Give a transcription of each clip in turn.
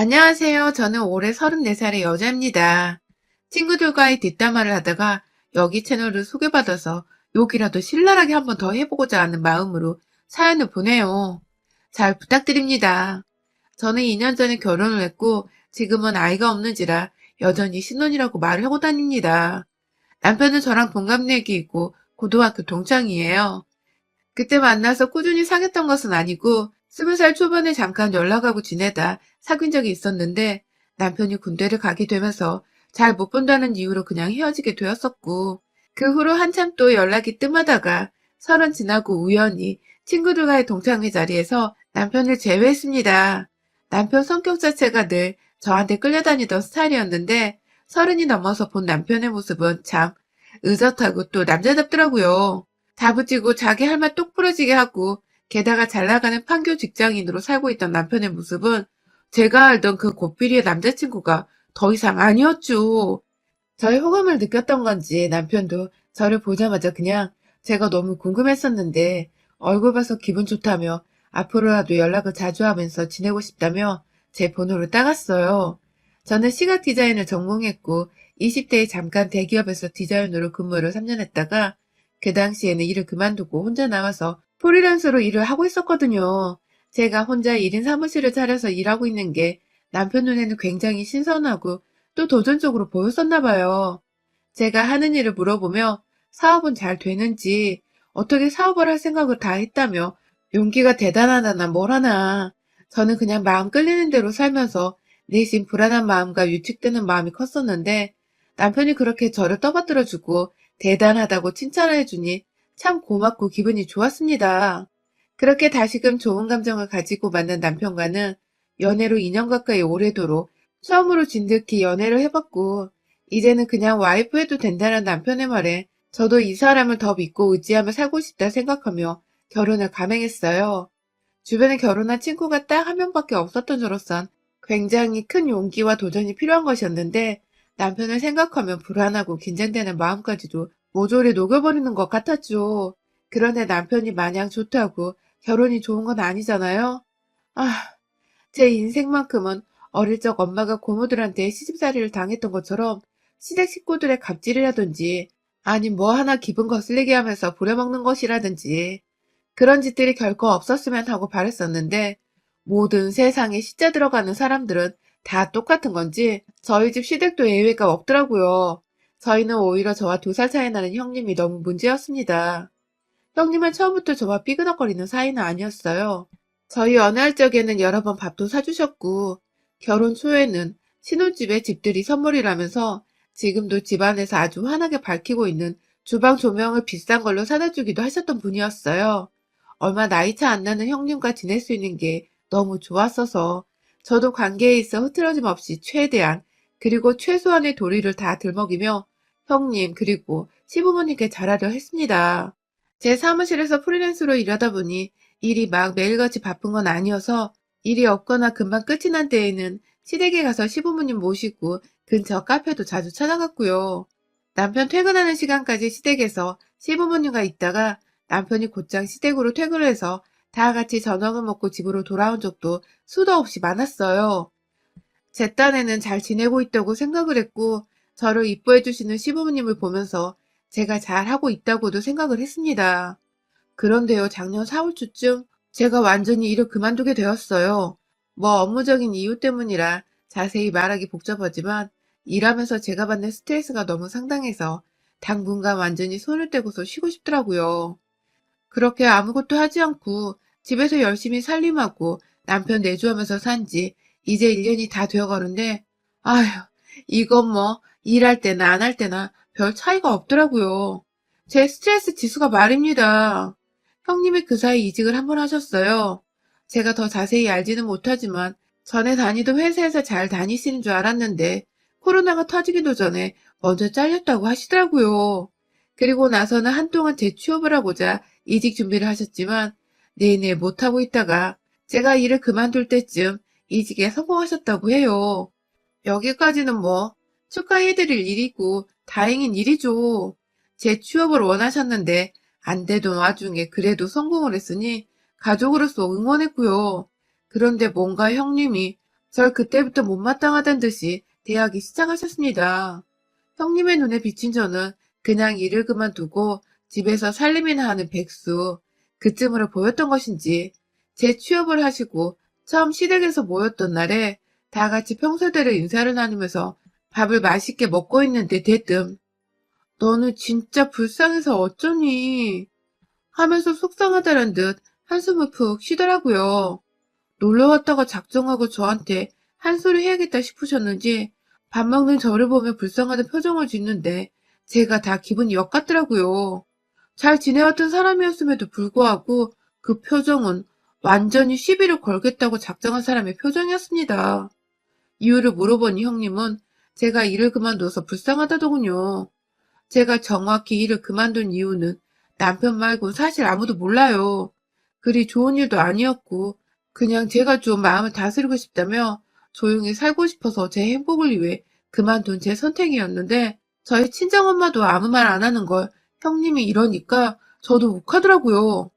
안녕하세요. 저는 올해 34살의 여자입니다. 친구들과의 뒷담화를 하다가 여기 채널을 소개받아서 욕이라도 신랄하게 한번 더 해보고자 하는 마음으로 사연을 보내요. 잘 부탁드립니다. 저는 2년 전에 결혼을 했고 지금은 아이가 없는지라 여전히 신혼이라고 말을 하고 다닙니다. 남편은 저랑 동갑내기 있고 고등학교 동창이에요. 그때 만나서 꾸준히 사귀었던 것은 아니고 스무 살 초반에 잠깐 연락하고 지내다 사귄 적이 있었는데 남편이 군대를 가게 되면서 잘 못 본다는 이유로 그냥 헤어지게 되었었고 그 후로 한참 또 연락이 뜸하다가 서른 지나고 우연히 친구들과의 동창회 자리에서 남편을 제외했습니다. 남편 성격 자체가 늘 저한테 끌려다니던 스타일이었는데 서른이 넘어서 본 남편의 모습은 참 의젓하고 또 남자답더라고요. 다부지고 자기 할 말 똑 부러지게 하고 게다가 잘 나가는 판교 직장인으로 살고 있던 남편의 모습은 제가 알던 그 고삐리의 남자친구가 더 이상 아니었죠. 저의 호감을 느꼈던 건지 남편도 저를 보자마자 그냥 제가 너무 궁금했었는데 얼굴 봐서 기분 좋다며 앞으로라도 연락을 자주 하면서 지내고 싶다며 제 번호를 따갔어요. 저는 시각 디자인을 전공했고 20대에 잠깐 대기업에서 디자이너로 근무를 3년 했다가 그 당시에는 일을 그만두고 혼자 나와서 프리랜서로 일을 하고 있었거든요. 제가 혼자 1인 사무실을 차려서 일하고 있는 게 남편 눈에는 굉장히 신선하고 또 도전적으로 보였었나 봐요. 제가 하는 일을 물어보며 사업은 잘 되는지 어떻게 사업을 할 생각을 다 했다며 용기가 대단하다나 뭘 하나. 저는 그냥 마음 끌리는 대로 살면서 내심 불안한 마음과 유축되는 마음이 컸었는데 남편이 그렇게 저를 떠받들어주고 대단하다고 칭찬을 해주니 참 고맙고 기분이 좋았습니다. 그렇게 다시금 좋은 감정을 가지고 만난 남편과는 연애로 2년 가까이 오래도록 처음으로 진득히 연애를 해봤고 이제는 그냥 와이프 해도 된다는 남편의 말에 저도 이 사람을 더 믿고 의지하며 살고 싶다 생각하며 결혼을 감행했어요. 주변에 결혼한 친구가 딱 한 명밖에 없었던 저로선 굉장히 큰 용기와 도전이 필요한 것이었는데 남편을 생각하면 불안하고 긴장되는 마음까지도 모조리 녹여버리는 것 같았죠. 그런데 남편이 마냥 좋다고 결혼이 좋은 건 아니잖아요. 아, 제 인생만큼은 어릴 적 엄마가 고모들한테 시집살이를 당했던 것처럼 시댁 식구들의 갑질이라든지 아니 뭐 하나 기분 거슬리게 하면서 부려먹는 것이라든지 그런 짓들이 결코 없었으면 하고 바랬었는데 모든 세상에 시자 들어가는 사람들은 다 똑같은 건지 저희 집 시댁도 예외가 없더라고요. 저희는 오히려 저와 두 살 차이 나는 형님이 너무 문제였습니다. 형님은 처음부터 저와 삐그덕거리는 사이는 아니었어요. 저희 연애할 적에는 여러 번 밥도 사주셨고 결혼 초에는 신혼집에 집들이 선물이라면서 지금도 집안에서 아주 환하게 밝히고 있는 주방 조명을 비싼 걸로 사다 주기도 하셨던 분이었어요. 얼마 나이 차 안 나는 형님과 지낼 수 있는 게 너무 좋았어서 저도 관계에 있어 흐트러짐 없이 최대한 그리고 최소한의 도리를 다 들먹이며 형님 그리고 시부모님께 잘하려 했습니다. 제 사무실에서 프리랜서로 일하다 보니 일이 막 매일같이 바쁜 건 아니어서 일이 없거나 금방 끝이 난 때에는 시댁에 가서 시부모님 모시고 근처 카페도 자주 찾아갔고요. 남편 퇴근하는 시간까지 시댁에서 시부모님과 있다가 남편이 곧장 시댁으로 퇴근을 해서 다 같이 저녁을 먹고 집으로 돌아온 적도 수도 없이 많았어요. 제 딴에는 잘 지내고 있다고 생각을 했고 저를 이뻐해 주시는 시부모님을 보면서 제가 잘하고 있다고도 생각을 했습니다. 그런데요, 작년 4월 초쯤 제가 완전히 일을 그만두게 되었어요. 뭐 업무적인 이유 때문이라 자세히 말하기 복잡하지만 일하면서 제가 받는 스트레스가 너무 상당해서 당분간 완전히 손을 떼고서 쉬고 싶더라고요. 그렇게 아무것도 하지 않고 집에서 열심히 살림하고 남편 내조하면서 산 지 이제 1년이 다 되어가는데 아휴 이건 뭐 일할 때나 안 할 때나 별 차이가 없더라고요. 제 스트레스 지수가 말입니다. 형님이 그 사이 이직을 한 번 하셨어요. 제가 더 자세히 알지는 못하지만 전에 다니던 회사에서 잘 다니시는 줄 알았는데 코로나가 터지기도 전에 먼저 잘렸다고 하시더라고요. 그리고 나서는 한동안 재취업을 하고자 이직 준비를 하셨지만 내내 못하고 있다가 제가 일을 그만둘 때쯤 이직에 성공하셨다고 해요. 여기까지는 뭐 축하해드릴 일이고 다행인 일이죠. 재취업을 원하셨는데 안 되던 와중에 그래도 성공을 했으니 가족으로서 응원했고요. 그런데 뭔가 형님이 절 그때부터 못마땅하단 듯이 대하기 시작하셨습니다. 형님의 눈에 비친 저는 그냥 일을 그만두고 집에서 살림이나 하는 백수, 그쯤으로 보였던 것인지 제 취업을 하시고 처음 시댁에서 모였던 날에 다 같이 평소대로 인사를 나누면서 밥을 맛있게 먹고 있는데 대뜸 너는 진짜 불쌍해서 어쩌니 하면서 속상하다는 듯 한숨을 푹 쉬더라고요. 놀러 왔다가 작정하고 저한테 한 소리 해야겠다 싶으셨는지 밥 먹는 저를 보며 불쌍하다 표정을 짓는데 제가 다 기분이 역 같더라고요. 잘 지내왔던 사람이었음에도 불구하고 그 표정은 완전히 시비를 걸겠다고 작정한 사람의 표정이었습니다. 이유를 물어보니 형님은 제가 일을 그만둬서 불쌍하다더군요. 제가 정확히 일을 그만둔 이유는 남편 말고 사실 아무도 몰라요. 그리 좋은 일도 아니었고 그냥 제가 좀 마음을 다스리고 싶다며 조용히 살고 싶어서 제 행복을 위해 그만둔 제 선택이었는데 저희 친정엄마도 아무 말 안 하는 걸 형님이 이러니까 저도 욱하더라고요.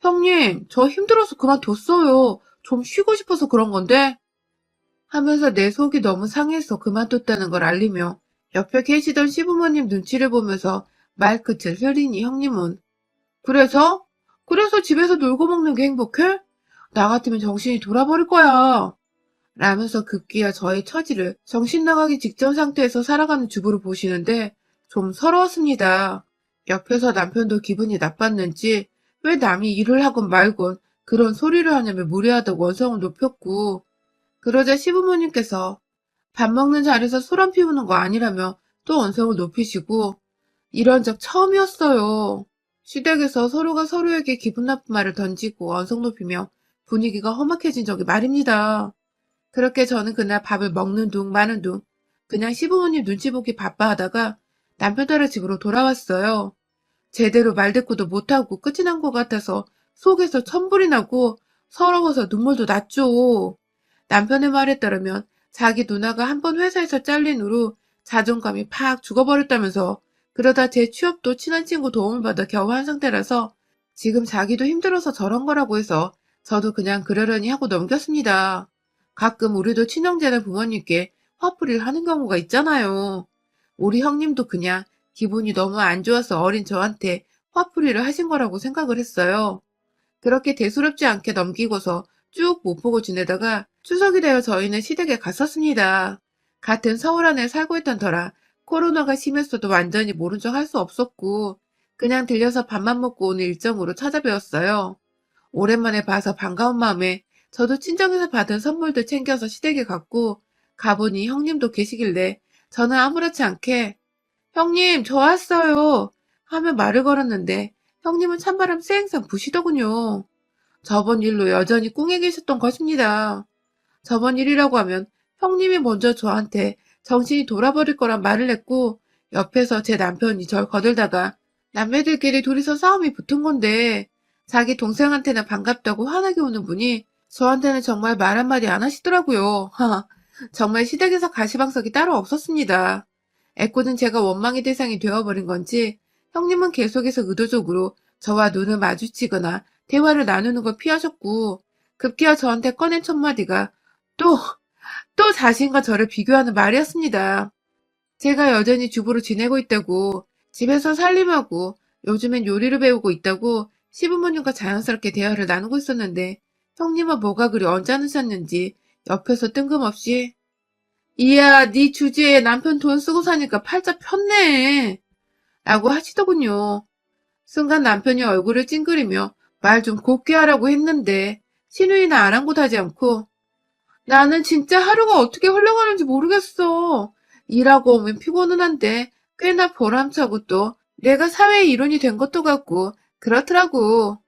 형님, 저 힘들어서 그만뒀어요. 좀 쉬고 싶어서 그런 건데. 하면서 내 속이 너무 상해서 그만뒀다는 걸 알리며 옆에 계시던 시부모님 눈치를 보면서 말끝을 흐리니 형님은 그래서? 그래서 집에서 놀고 먹는 게 행복해? 나 같으면 정신이 돌아버릴 거야. 라면서 급기야 저의 처지를 정신 나가기 직전 상태에서 살아가는 주부를 보시는데 좀 서러웠습니다. 옆에서 남편도 기분이 나빴는지 왜 남이 일을 하건 말건 그런 소리를 하냐며 무례하다고 원성을 높였고 그러자 시부모님께서 밥 먹는 자리에서 소란 피우는 거 아니라며 또 원성을 높이시고 이런 적 처음이었어요. 시댁에서 서로가 서로에게 기분 나쁜 말을 던지고 언성 높이며 분위기가 험악해진 적이 말입니다. 그렇게 저는 그날 밥을 먹는 둥 마는 둥 그냥 시부모님 눈치 보기 바빠 하다가 남편 따라 집으로 돌아왔어요. 제대로 말대꾸도 못하고 끝이 난 것 같아서 속에서 천불이 나고 서러워서 눈물도 났죠. 남편의 말에 따르면 자기 누나가 한 번 회사에서 잘린 후로 자존감이 팍 죽어버렸다면서 그러다 제 취업도 친한 친구 도움을 받아 겨우 한 상태라서 지금 자기도 힘들어서 저런 거라고 해서 저도 그냥 그러려니 하고 넘겼습니다. 가끔 우리도 친형제나 부모님께 화풀이를 하는 경우가 있잖아요. 우리 형님도 그냥 기분이 너무 안 좋아서 어린 저한테 화풀이를 하신 거라고 생각을 했어요. 그렇게 대수롭지 않게 넘기고서 쭉못 보고 지내다가 추석이 되어 저희는 시댁에 갔었습니다. 같은 서울 안에 살고 있던 터라 코로나가 심했어도 완전히 모른 척 할 수 없었고 그냥 들려서 밥만 먹고 오는 일정으로 찾아뵈었어요. 오랜만에 봐서 반가운 마음에 저도 친정에서 받은 선물도 챙겨서 시댁에 갔고 가보니 형님도 계시길래 저는 아무렇지 않게 형님 저 왔어요 하며 말을 걸었는데 형님은 찬바람 쌩쌩 부시더군요. 저번 일로 여전히 꿍에 계셨던 것입니다. 저번 일이라고 하면 형님이 먼저 저한테 정신이 돌아버릴 거란 말을 했고 옆에서 제 남편이 절 거들다가 남매들끼리 둘이서 싸움이 붙은 건데 자기 동생한테는 반갑다고 환하게 오는 분이 저한테는 정말 말 한마디 안 하시더라고요. 정말 시댁에서 가시방석이 따로 없었습니다. 애꿎은 제가 원망의 대상이 되어버린 건지 형님은 계속해서 의도적으로 저와 눈을 마주치거나 대화를 나누는 걸 피하셨고 급기야 저한테 꺼낸 첫마디가 또, 또 자신과 저를 비교하는 말이었습니다. 제가 여전히 주부로 지내고 있다고 집에서 살림하고 요즘엔 요리를 배우고 있다고 시부모님과 자연스럽게 대화를 나누고 있었는데 형님은 뭐가 그리 언짢으셨는지 옆에서 뜬금없이 이야 네 주제에 남편 돈 쓰고 사니까 팔자 폈네 라고 하시더군요. 순간 남편이 얼굴을 찡그리며 말 좀 곱게 하라고 했는데 신우이나 아랑곳하지 않고 나는 진짜 하루가 어떻게 흘러가는지 모르겠어. 일하고 오면 피곤은 한데 꽤나 보람차고 또 내가 사회의 일원이 된 것도 같고 그렇더라고.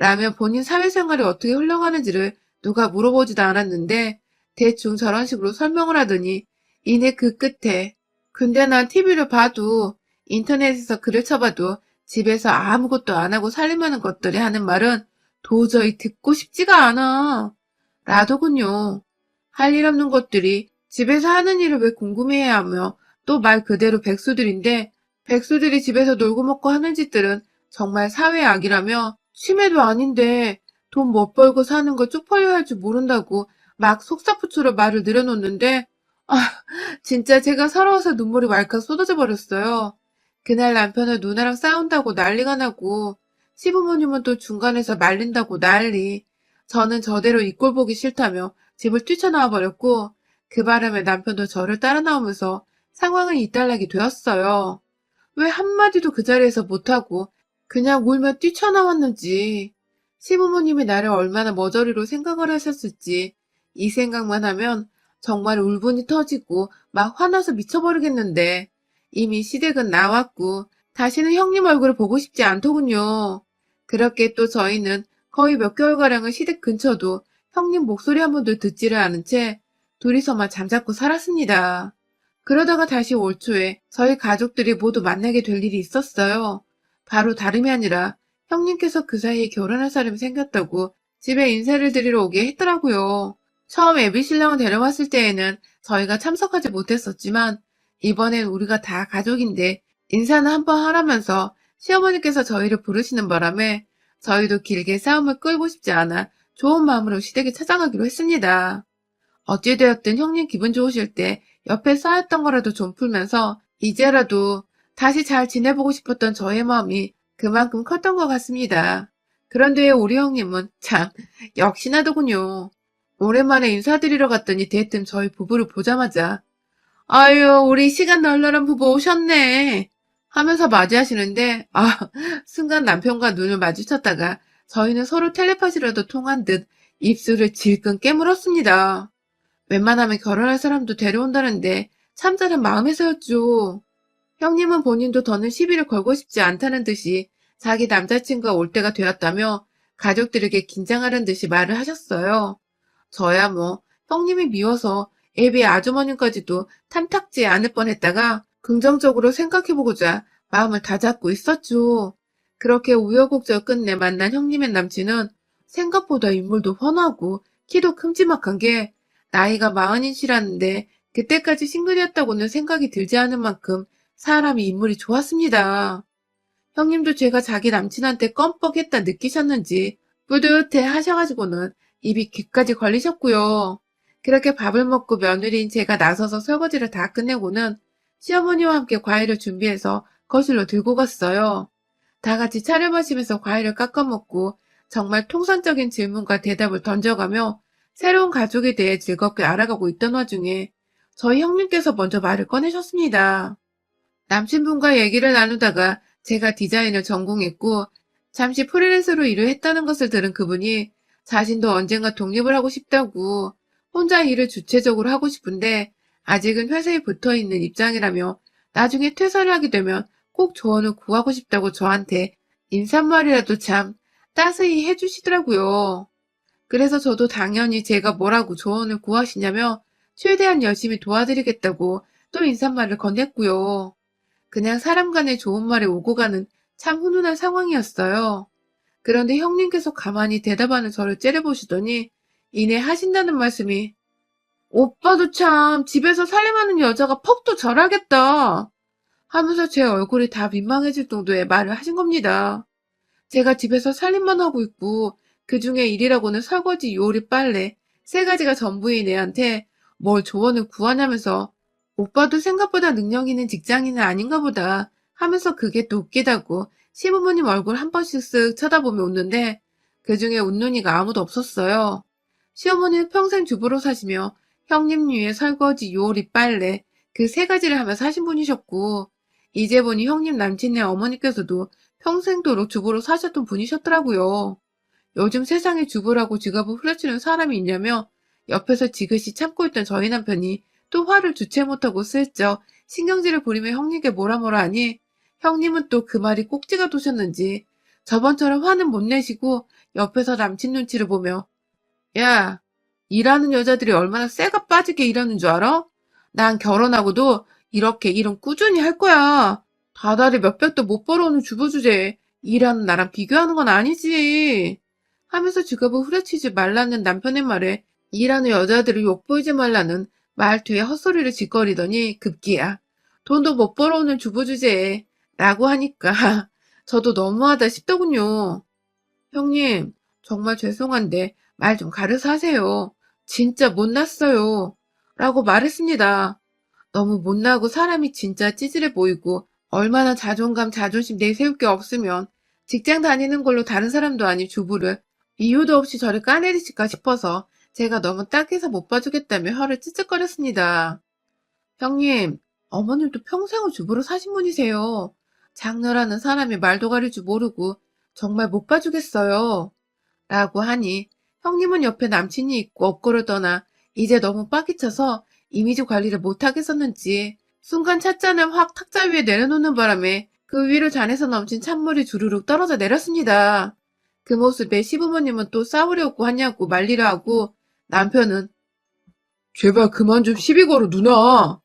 라며 본인 사회생활이 어떻게 흘러가는지를 누가 물어보지도 않았는데 대충 저런 식으로 설명을 하더니 이내 그 끝에 근데 난 TV를 봐도 인터넷에서 글을 쳐봐도 집에서 아무것도 안 하고 살림하는 것들이 하는 말은 도저히 듣고 싶지가 않아. 라더군요. 할 일 없는 것들이 집에서 하는 일을 왜 궁금해야 하며 또 말 그대로 백수들인데 백수들이 집에서 놀고 먹고 하는 짓들은 정말 사회의 악이라며 심해도 아닌데 돈 못 벌고 사는 걸 쪽팔려 할 줄 모른다고 막 속사포처럼 말을 늘어놓는데, 아, 진짜 제가 서러워서 눈물이 왈칵 쏟아져 버렸어요. 그날 남편은 누나랑 싸운다고 난리가 나고, 시부모님은 또 중간에서 말린다고 난리. 저는 저대로 이 꼴 보기 싫다며 집을 뛰쳐나와 버렸고, 그 바람에 남편도 저를 따라 나오면서 상황을 이탈하게 되었어요. 왜 한마디도 그 자리에서 못하고 그냥 울며 뛰쳐나왔는지, 시부모님이 나를 얼마나 머저리로 생각을 하셨을지, 이 생각만 하면 정말 울분이 터지고 막 화나서 미쳐버리겠는데, 이미 시댁은 나왔고, 다시는 형님 얼굴을 보고 싶지 않더군요. 그렇게 또 저희는 거의 몇 개월가량을 시댁 근처도 형님 목소리 한 번도 듣지를 않은 채 둘이서만 잠자코 살았습니다. 그러다가 다시 올 초에 저희 가족들이 모두 만나게 될 일이 있었어요. 바로 다름이 아니라 형님께서 그 사이에 결혼할 사람이 생겼다고 집에 인사를 드리러 오게 했더라고요. 처음 애비 신랑을 데려왔을 때에는 저희가 참석하지 못했었지만 이번엔 우리가 다 가족인데 인사는 한번 하라면서 시어머니께서 저희를 부르시는 바람에 저희도 길게 싸움을 끌고 싶지 않아 좋은 마음으로 시댁에 찾아가기로 했습니다. 어찌되었든 형님 기분 좋으실 때 옆에 쌓였던 거라도 좀 풀면서 이제라도 다시 잘 지내보고 싶었던 저의 마음이 그만큼 컸던 것 같습니다. 그런데 우리 형님은 참 역시나더군요. 오랜만에 인사드리러 갔더니 대뜸 저희 부부를 보자마자 아유 우리 시간 널널한 부부 오셨네 하면서 맞이하시는데 아 순간 남편과 눈을 마주쳤다가 저희는 서로 텔레파시라도 통한 듯 입술을 질끈 깨물었습니다. 웬만하면 결혼할 사람도 데려온다는데 참자는 마음에서였죠. 형님은 본인도 더는 시비를 걸고 싶지 않다는 듯이 자기 남자친구가 올 때가 되었다며 가족들에게 긴장하는 듯이 말을 하셨어요. 저야 뭐 형님이 미워서 애비 아주머님까지도 탐탁지 않을 뻔했다가 긍정적으로 생각해보고자 마음을 다잡고 있었죠. 그렇게 우여곡절 끝내 만난 형님의 남친은 생각보다 인물도 훤하고 키도 큼지막한 게 나이가 마흔이시라는데 그때까지 싱글이었다고는 생각이 들지 않은 만큼 사람이 인물이 좋았습니다. 형님도 제가 자기 남친한테 껌뻑했다 느끼셨는지 뿌듯해 하셔가지고는 입이 귀까지 걸리셨고요. 그렇게 밥을 먹고 며느리인 제가 나서서 설거지를 다 끝내고는 시어머니와 함께 과일을 준비해서 거실로 들고 갔어요. 다 같이 차려 마시면서 과일을 깎아 먹고 정말 통상적인 질문과 대답을 던져가며 새로운 가족에 대해 즐겁게 알아가고 있던 와중에 저희 형님께서 먼저 말을 꺼내셨습니다. 남친분과 얘기를 나누다가 제가 디자인을 전공했고 잠시 프리랜서로 일을 했다는 것을 들은 그분이 자신도 언젠가 독립을 하고 싶다고 혼자 일을 주체적으로 하고 싶은데 아직은 회사에 붙어 있는 입장이라며 나중에 퇴사를 하게 되면 꼭 조언을 구하고 싶다고 저한테 인사말이라도 참 따스히 해주시더라고요. 그래서 저도 당연히 제가 뭐라고 조언을 구하시냐며 최대한 열심히 도와드리겠다고 또 인사말을 건넸고요. 그냥 사람 간의 좋은 말이 오고 가는 참 훈훈한 상황이었어요. 그런데 형님께서 가만히 대답하는 저를 째려보시더니 이내 하신다는 말씀이 오빠도 참 집에서 살림하는 여자가 퍽도 절하겠다 하면서 제 얼굴이 다 민망해질 정도의 말을 하신 겁니다. 제가 집에서 살림만 하고 있고 그 중에 일이라고는 설거지, 요리, 빨래 세 가지가 전부인 애한테 뭘 조언을 구하냐면서 오빠도 생각보다 능력 있는 직장인은 아닌가 보다 하면서 그게 또 웃기다고 시부모님 얼굴 한 번씩 쓱 쳐다보며 웃는데 그 중에 웃는 이가 아무도 없었어요. 시어머니는 평생 주부로 사시며 형님 위에 설거지, 요리, 빨래 그 세 가지를 하며 사신 분이셨고 이제 보니 형님 남친의 어머니께서도 평생도록 주부로 사셨던 분이셨더라고요. 요즘 세상에 주부라고 직업을 후려치는 사람이 있냐며 옆에서 지그시 참고 있던 저희 남편이 또 화를 주체 못하고 슬쩍 신경질을 부리며 형님께 뭐라 뭐라 하니 형님은 또 그 말이 꼭지가 도셨는지 저번처럼 화는 못 내시고 옆에서 남친 눈치를 보며 야 일하는 여자들이 얼마나 쇠가 빠지게 일하는 줄 알아? 난 결혼하고도 이렇게 일은 꾸준히 할 거야. 다달이 몇백도 못 벌어오는 주부 주제에 일하는 나랑 비교하는 건 아니지. 하면서 직업을 후려치지 말라는 남편의 말에 일하는 여자들을 욕보이지 말라는 말뒤에 헛소리를 짓거리더니 급기야. 돈도 못 벌어오는 주부 주제에 라고 하니까 저도 너무하다 싶더군요. 형님, 정말 죄송한데 말 좀 가려서 하세요. 진짜 못났어요. 라고 말했습니다. 너무 못나고 사람이 진짜 찌질해 보이고 얼마나 자존감, 자존심 내세울 게 없으면 직장 다니는 걸로 다른 사람도 아닌 주부를 이유도 없이 저를 까내리실까 싶어서 제가 너무 딱해서 못 봐주겠다며 혀를 찌찌거렸습니다. 형님, 어머님도 평생을 주부로 사신 분이세요. 장녀라는 사람이 말도 가릴 줄 모르고 정말 못 봐주겠어요. 라고 하니 형님은 옆에 남친이 있고 업고를 떠나 이제 너무 빠기쳐서 이미지 관리를 못하겠었는지 순간 찻잔을 확 탁자 위에 내려놓는 바람에 그 위로 잔에서 넘친 찬물이 주르륵 떨어져 내렸습니다. 그 모습에 시부모님은 또 싸우려고 하냐고 말리라 하고 남편은 제발 그만 좀 시비 걸어 누나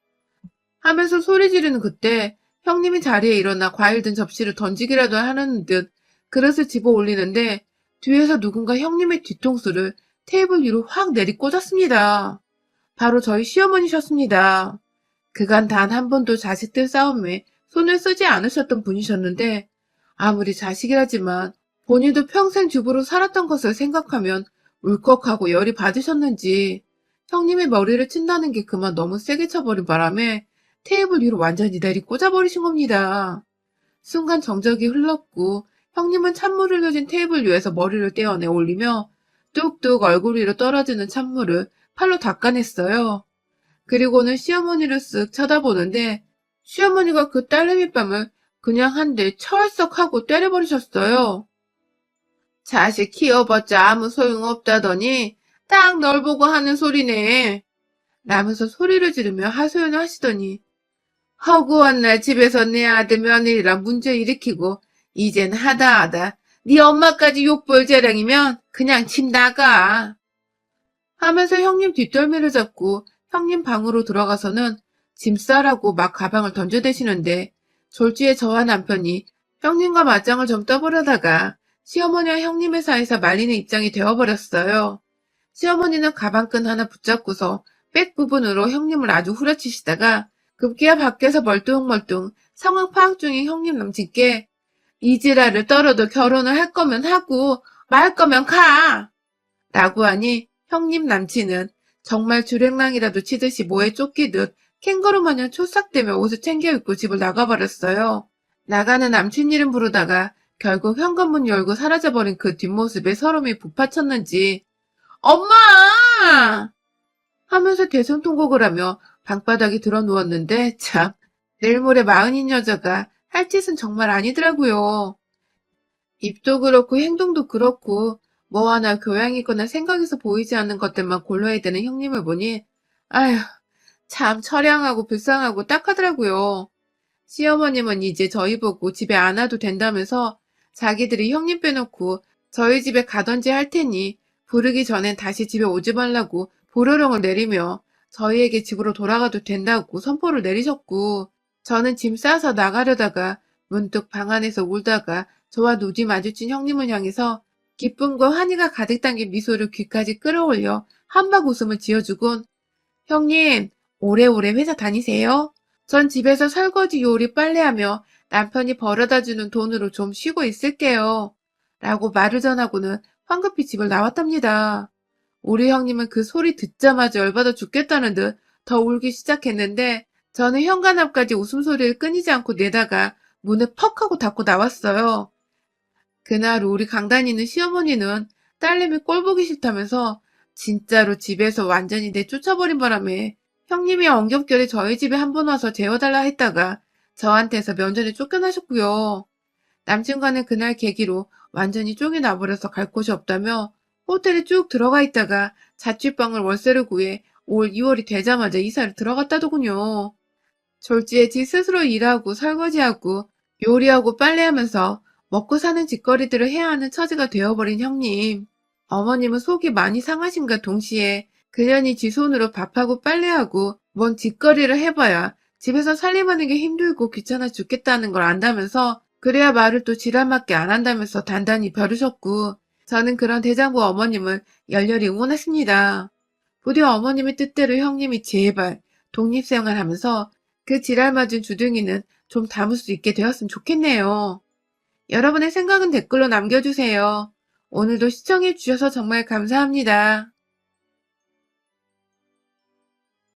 하면서 소리 지르는 그때 형님이 자리에 일어나 과일 든 접시를 던지기라도 하는 듯 그릇을 집어 올리는데 뒤에서 누군가 형님의 뒤통수를 테이블 위로 확 내리꽂았습니다. 바로 저희 시어머니셨습니다. 그간 단 한 번도 자식들 싸움에 손을 쓰지 않으셨던 분이셨는데 아무리 자식이라지만 본인도 평생 주부로 살았던 것을 생각하면 울컥하고 열이 받으셨는지 형님의 머리를 친다는 게 그만 너무 세게 쳐버린 바람에 테이블 위로 완전히 내리 꽂아버리신 겁니다. 순간 정적이 흘렀고 형님은 찬물을 흘려진 테이블 위에서 머리를 떼어내 올리며 뚝뚝 얼굴 위로 떨어지는 찬물을 팔로 닦아냈어요. 그리고는 시어머니를 쓱 쳐다보는데 시어머니가 그 딸내미 뺨을 그냥 한 대 철썩 하고 때려버리셨어요. 자식 키워봤자 아무 소용없다더니 딱 널 보고 하는 소리네. 라면서 소리를 지르며 하소연을 하시더니 허구한 날 집에서 내 아들 며느리랑 문제 일으키고 이젠 하다 하다 네 엄마까지 욕볼 재량이면 그냥 집 나가. 하면서 형님 뒷덜미를 잡고 형님 방으로 들어가서는 짐 싸라고 막 가방을 던져대시는데 졸지에 저와 남편이 형님과 맞짱을 좀 떠보려다가 시어머니와 형님의 사이에서 말리는 입장이 되어버렸어요. 시어머니는 가방끈 하나 붙잡고서 백 부분으로 형님을 아주 후려치시다가 급기야 밖에서 멀뚱멀뚱 상황 파악 중인 형님 남친께 이지라를 떨어도 결혼을 할 거면 하고 말 거면 가! 라고 하니 형님 남친은 정말 주랭랑이라도 치듯이 모에 쫓기듯 캥거루 마냥 초싹대며 옷을 챙겨 입고 집을 나가버렸어요. 나가는 남친 이름 부르다가 결국 현관문 열고 사라져버린 그 뒷모습에 서름이 북받쳤는지 엄마! 하면서 대성통곡을 하며 방바닥에 들어 누웠는데 참 내일 모레 마흔인 여자가 할 짓은 정말 아니더라고요. 입도 그렇고 행동도 그렇고 뭐 하나 교양이거나 생각에서 보이지 않는 것들만 골라야 되는 형님을 보니 아휴 참 처량하고 불쌍하고 딱하더라고요. 시어머님은 이제 저희 보고 집에 안 와도 된다면서 자기들이 형님 빼놓고 저희 집에 가던지 할 테니 부르기 전엔 다시 집에 오지 말라고 보로령을 내리며 저희에게 집으로 돌아가도 된다고 선포를 내리셨고 저는 짐 싸서 나가려다가 문득 방 안에서 울다가 저와 눈이 마주친 형님을 향해서 기쁨과 환희가 가득 담긴 미소를 귀까지 끌어올려 한박 웃음을 지어주곤 형님 오래오래 회사 다니세요? 전 집에서 설거지 요리 빨래하며 남편이 벌어다주는 돈으로 좀 쉬고 있을게요. 라고 말을 전하고는 황급히 집을 나왔답니다. 우리 형님은 그 소리 듣자마자 열받아 죽겠다는 듯 더 울기 시작했는데 저는 현관 앞까지 웃음소리를 끊이지 않고 내다가 문을 퍽 하고 닫고 나왔어요. 그날 우리 강단이는 시어머니는 딸내미 꼴 보기 싫다면서 진짜로 집에서 완전히 내쫓아버린 바람에 형님이 엉겹결에 저희 집에 한 번 와서 재워달라 했다가 저한테서 면전에 쫓겨나셨고요. 남친과는 그날 계기로 완전히 쫑이 나버려서 갈 곳이 없다며 호텔에 쭉 들어가 있다가 자취방을 월세를 구해 올 2월이 되자마자 이사를 들어갔다더군요. 졸지에 지 스스로 일하고 설거지하고 요리하고 빨래하면서 먹고 사는 짓거리들을 해야 하는 처지가 되어버린 형님. 어머님은 속이 많이 상하신가 동시에 그년이 지 손으로 밥하고 빨래하고 뭔 짓거리를 해봐야 집에서 살림하는 게 힘들고 귀찮아 죽겠다는 걸 안다면서 그래야 말을 또 지랄맞게 안 한다면서 단단히 벼르셨고 저는 그런 대장부 어머님을 열렬히 응원했습니다. 부디 어머님의 뜻대로 형님이 제발 독립생활하면서 그 지랄 맞은 주둥이는 좀 담을 수 있게 되었으면 좋겠네요. 여러분의 생각은 댓글로 남겨주세요. 오늘도 시청해주셔서 정말 감사합니다.